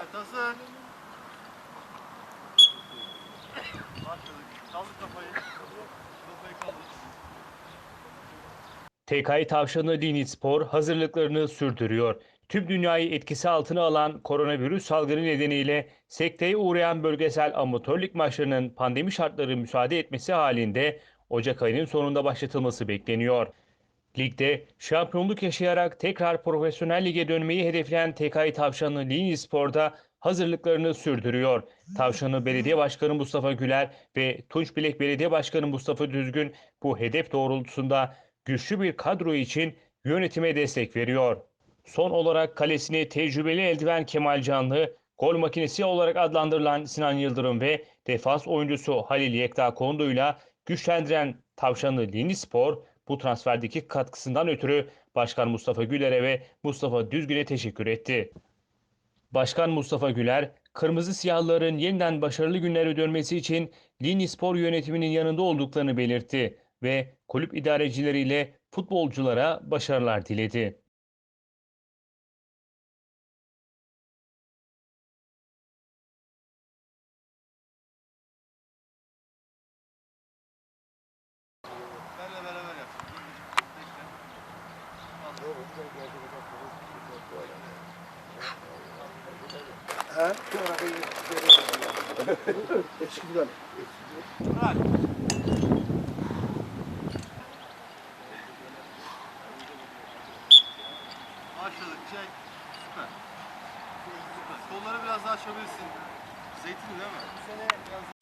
Evet hazır. Başladık. Tavşanı Linit Spor hazırlıklarını sürdürüyor. Tüm dünyayı etkisi altına alan koronavirüs salgını nedeniyle sekteye uğrayan bölgesel amatör lig maçlarının pandemi şartları müsaade etmesi halinde Ocak ayının sonunda başlatılması bekleniyor. Ligde şampiyonluk yaşayarak tekrar profesyonel lige dönmeyi hedefleyen TKI Tavşanı Linit Spor'da hazırlıklarını sürdürüyor. Tavşanı Belediye Başkanı Mustafa Güler ve Tunçbilek Belediye Başkanı Mustafa Düzgün bu hedef doğrultusunda güçlü bir kadro için yönetime destek veriyor. Son olarak kalesini tecrübeli eldiven Kemal Canlı, gol makinesi olarak adlandırılan Sinan Yıldırım ve defans oyuncusu Halil Yekta Kondo'yla güçlendiren Tavşanlı Lini Spor bu transferdeki katkısından ötürü Başkan Mustafa Güler'e ve Mustafa Düzgün'e teşekkür etti. Başkan Mustafa Güler, Kırmızı Siyahlıların yeniden başarılı günlere dönmesi için Lini Spor yönetiminin yanında olduklarını belirtti ve kulüp idarecileriyle futbolculara başarılar diledi. Ha? Eskiden. Bırak. Başladık. Çek. Süper. Süper. Kolları biraz daha açabilirsin. Zeytin değil mi? Bu sene biraz